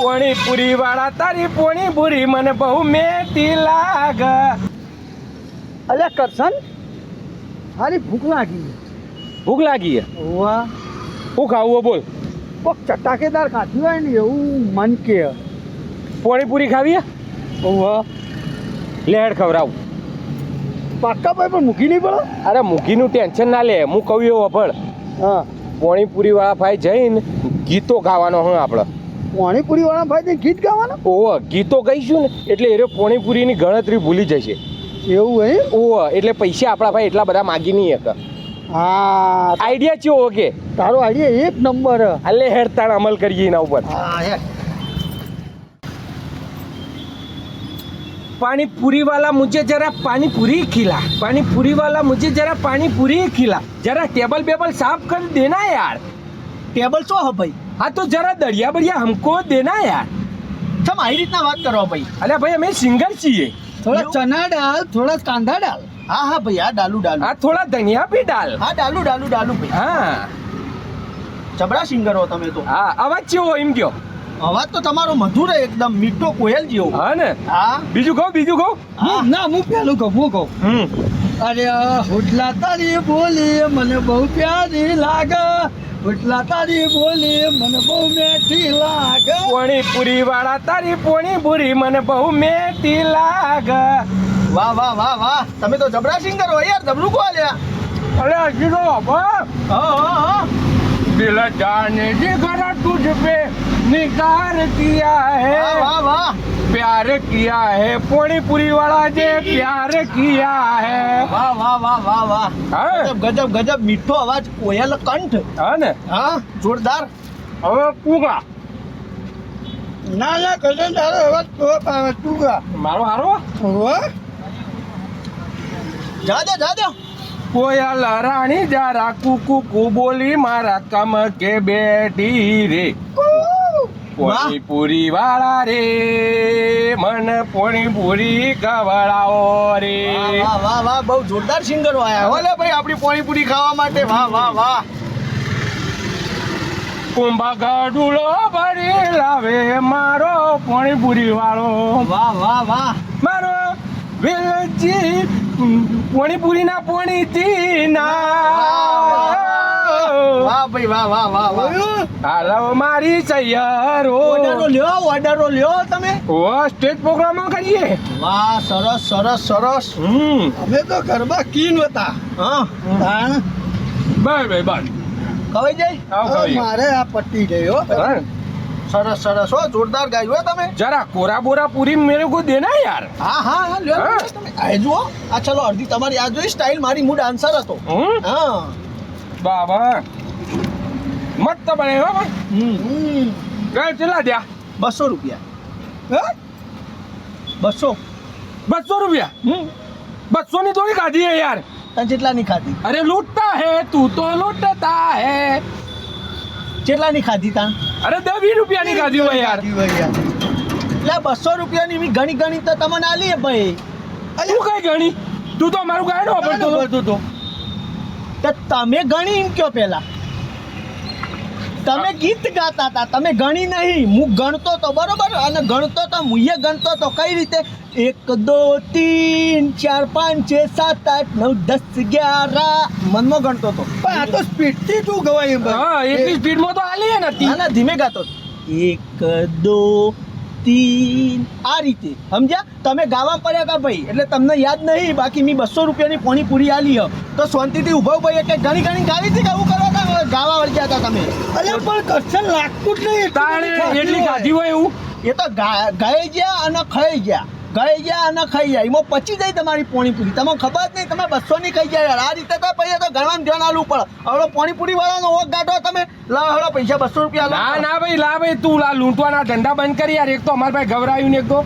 પોણી પૂરી વાળા તારી પોણી પૂરી મને બહુ મેતી લાગ. અલ્યા કરશન હારી ભૂખ લાગી ભૂખ લાગી વાહ. શું ખાવું બોલ. કોક ચટાકેદાર ખાધી હોય ને એવું મન કે. પોણી પૂરી ખાવી વાહ. લેડ ખવડાવું. પાક્કા ભાઈ પણ મૂકી નહીં પડે? અરે મૂકીનું ટેન્શન ના લે હું કહું એવો પણ હા. પોણીપુરી વાળા ભાઈ જઈને ગીતો ગાવાનો હું આપણે. પાણીપુરી વાળા ભાઈ ગીત ગાવાના? ઓવા ગીતો ગઈશું ને એટલે એ પાણીપુરીની ગણતરી ભૂલી જશે. એવું હે? ઓવા એટલે પૈસા આપણા ભાઈ એટલા બધા માગી નહીં હતા હા. આઈડિયા ચેવો કે? તારો આઈડિયા એક નંબર. હાલે હેર હેડતાણ અમલ કરીએ એના ઉપર. પાણી પૂરી વાલા મુજે જરા પાણી પૂરી ખીલા. પાણી પૂરી વાલા મુજે જરા પાણી પૂરી ખીલા. જરા ટેબલ બેબલ સાફ કરી દેના યાર. ટેબલ શું હ ભાઈ? હા તો જરા દળિયા બળિયા હમકો દેના યાર. તમે આવી રીતના વાત કરો ભાઈ. અલ્યા ભાઈ અમે સિંગર છીએ. થોડા ચના ડાલ થોડા કાંદા ડાલ. હા હા ભાઈ આ ડાલુ ડાલુ. હા થોડા ધનિયા બી ડાલ. હા ડાલુ ડાલુ ડાલુ ભાઈ. હા. જબરા સિંગરો તમે તો. હા અવાજ કેવો એમ કયો અવાજ તો તમારો મધુર એકદમ મીઠો કોયલ જેવો. હા ને? હા. બીજું કહો બીજું કહો. ના હું પેલું કહું હું કહું. અરે હોટલા તારી બોલી મને બહુ પ્યારી લાગે. હોટલા તારી બોલી મને બહુ મેઠી લાગે. પોણી પૂરી વાળા તારી પોણી પૂરી મને બહુ મેઠી લાગ. વાહ વાહ વાહ વાહ. તમે તો જબરા સિંગર હો યાર જબરું કો લ્યા? અરે હજી તો હા હા. दिल जाने जिगर तुझ पे निकार किया વાહ है વાહ વાહ प्यार किया है पोणी पूरी वाला जे प्यार किया है વાહ વાહ વાહ વાહ વાહ હા ગજબ ગજબ ગજબ મીઠો અવાજ કોયલ કંઠ હા ને હા જોરદાર હવે પૂગા ના ના કદમ તારો અવાજ તો પાવે તુગા મારો હારો હો જા દે જા દે કોયલ રાણી જરા કુકુ કુ બોલી મારા કમ કે બેટી રે. પોણી પૂરી વાળા રે મન પોણી પૂરી કવડાવો રે. વાહ વાહ બહુ જોરદાર સિંગરો આયા હો. ભાઈ આપણી પાણીપુરી ખાવા માટે. વાહ વાહ વાહ. કુંભા ગાડુલો ભરી લાવે મારો પોણી પૂરી વાળો. વાહ વાહ વાહ. મારો વેલજી પોણી પૂરી ના પોણી વાહ ભાઈ વાહ વાહ વાહ વાહ. હાલો મારી સૈયરો. ઓર્ડરો લ્યો ઓર્ડરો લ્યો તમે. ઓ સ્ટેજ પ્રોગ્રામ કરીએ. વાહ સરસ સરસ સરસ. હમ. અમે તો ગરબા કીન હતા. હા બાય બાય બાય ખવાઈ જાય મારે આ પટ્ટી ગયો? સરસ સરસ. હો જોરદાર ગાયું હો તમે. જરા કોરા બોરા પૂરી મેરે કો દેના યાર? હા હા હા લ્યો તમે આ જુઓ. આ ચલો અડધી તમારી આ જોઈ સ્ટાઇલ મારી મૂડ આન્સર હતો. હા. બાબા. મત તો બને હો હમ. ગાય ચલા દ્યા બસો રૂપિયા. હે? બસો. બસો રૂપિયા? હમ. બસો ની થોડી કાઢી હે યાર. તને જેટલા ની ખાધી. અરે લૂંટતા હે તું તો લૂંટતા હે. કેટલાની ખાધી તા? અરે દસ વીસ રૂપિયાની ખાધી હોય યાર. એટલે બસો રૂપિયાની મી ઘણી ઘણી તો તમને આલી ભાઈ. તું કઈ ગણી? તું તો મારું ગાયડો વાપરતો તો તમે ગણી એમ કયો પહેલા તમે ગીત ગાતા હતા તમે ગણી નહીં. હું ગણતો તો બરોબર અને ગણતો તો મુએ ગણતો તો કઈ રીતે? એક દો તીન ચાર પાંચ છ સાત આઠ નવ દસ અગિયાર. મનમાં ગણતો તો. પણ આ તો સ્પીડથી તું ગવાય એમ. હા એટલી સ્પીડમાં તો આલી નથી ના ના ધીમે ગાતો. એક દો તીન. આ રીતે. સમજ્યા? તમે ગાવા પડ્યા કા ભાઈ એટલે તમને યાદ નહીં બાકી મેં બસો રૂપિયાની પોણી પૂરી આલી હ. તો શાંતિથી ઊભા ભાઈ એક એક ઘણી ઘણી ગાવી હતી કે આવું કરો તા ગાવા વળગ્યા હતા તમે? અરે પણ કરશન લાગતું જ નહીં તાણે એટલી હોય. હોય એવું? એ તો ગાઈ ગયા અને ખાઈ ગયા. ગાઈ ગયા અને ખાઈ ગયા. એમાં પચી જાય તમારી પોણીપુરી. તમે તમને ખબર જ નહીં તમે બસો ની ખાઈ ગયા આ રીતે તો પછી તો ગણવાનું ધ્યાન આલવું પડે. હવે પોણી પૂરી વાળાનો ઓગ ગાઢો તમે લા હળો પૈસા બસો રૂપિયા ના ના ભાઈ લા ભાઈ તું લા લૂંટવાના ધંધા બંધ કરી યાર. એક તો અમારા ભાઈ ગભરાયું ને એક તો.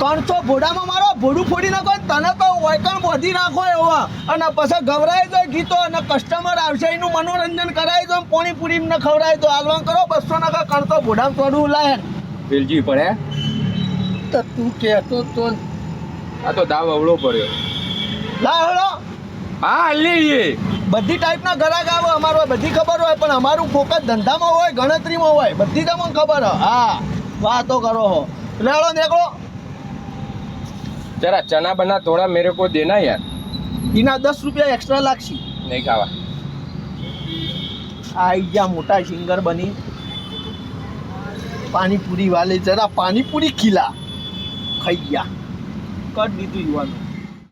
ત્રણસો ભોડામાં મારો ભોડું ફોડી નાખો તને તો વાયકણ બોધી નાખો એવા. અને પછી ગવરાઈ દો ગીતો અને કસ્ટમર આવશે એનું મનોરંજન કરાવી દો પોણી પૂરી ને ખવડાવી દો હાલવાન કરો બસો નાખા કરતો ભોડામાં થોડું લાય વેલજી પડે? તો તું કહેતો તો આ તો દાવ અવળો પડ્યો. લા હળો. હા લઈએ બધી ટાઈપના ગ્રાહક આવે અમારો બધી ખબર હોય પણ અમારું ફોકસ ધંધામાં હોય ગણતરીમાં હોય બધી તમને ખબર હોય. હા વાતો કરો હો. લેડો નીકળો જરા ચના બના થોડા મેરે કો દેના યાર. એના દસ રૂપિયા એક્સ્ટ્રા લાગશે. નહીં ખાવા. આઈ ગયા મોટા સિંગર બની. પાણીપુરી વાલે જરા પાણીપુરી ખીલા. ખાઈ ગયા. કર દીધું યુવાનું.